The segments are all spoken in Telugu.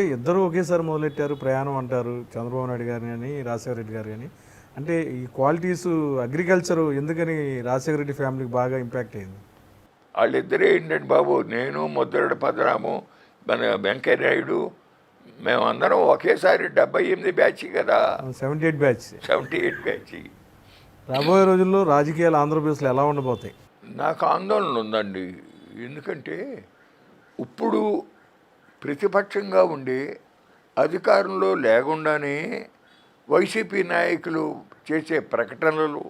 ఇద్దరు ఒకేసారి మొదలెట్టారు? ప్రయాణం అంటారు చంద్రబాబు నాయుడు గారు కానీ రాజశేఖర రెడ్డి గారు కానీ అంటే ఈ క్వాలిటీస్ అగ్రికల్చర్ ఎందుకని రాజశేఖర రెడ్డి ఫ్యామిలీకి బాగా ఇంపాక్ట్ అయింది? వాళ్ళిద్దరే ఏంటంటే బాబు? నేను ముద్రగడ పదరాము మన వెంకయ్య నాయుడు మేమందరం ఒకేసారి డెబ్బై ఎనిమిది బ్యాచ్ కదా. Seventy eight batch seventy eight batch రాబోయే రోజుల్లో రాజకీయాలు ఆంధ్రప్రదేశ్లో ఎలా ఉండబోతాయి? నాకు ఆందోళన ఉందండి. ఎందుకంటే ఇప్పుడు ప్రతిపక్షంగా ఉండి అధికారంలో లేకుండానే వైసీపీ నాయకులు చేసే ప్రకటనలు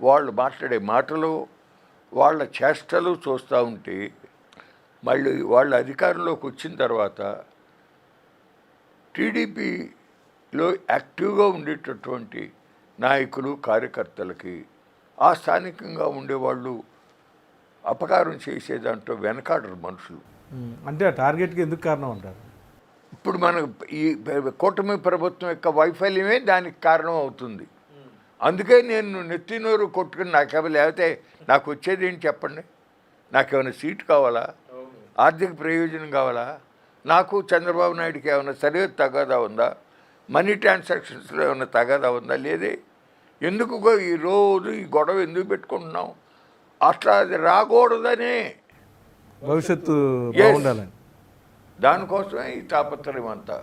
వాళ్ళు మాట్లాడే మాటలు వాళ్ళ చేష్టలు చూస్తూ ఉంటే మళ్ళీ వాళ్ళ అధికారంలోకి వచ్చిన తర్వాత టీడీపీలో యాక్టివ్గా ఉండేటటువంటి నాయకులు కార్యకర్తలకి ఆ స్థానికంగా ఉండేవాళ్ళు అపకారం చేసే దాంట్లో వెనకాడరు మనుషులు. అంటే ఆ టార్గెట్కి ఎందుకు కారణం అంటారు? ఇప్పుడు మన ఈ కూటమి ప్రభుత్వం యొక్క వైఫల్యమే దానికి కారణం అవుతుంది. అందుకే నేను నెత్తినోరు కొట్టుకుని నాకు లేకపోతే నాకు వచ్చేది ఏంటి చెప్పండి? నాకేమైనా సీట్ కావాలా? ఆర్థిక ప్రయోజనం కావాలా? నాకు చంద్రబాబు నాయుడుకి ఏమైనా సరిహద్దు తగాదా ఉందా? మనీ ట్రాన్సాక్షన్స్లో ఏమైనా తగాదా ఉందా? లేదే. ఎందుకు గో- ఈ రోజు ఈ గొడవ ఎందుకు పెట్టుకుంటున్నాం? అట్లా అది రాకూడదనే భవిష్యత్తు. బాగుండాలని దానికోసమే ఈ తాపత్రయం అంతా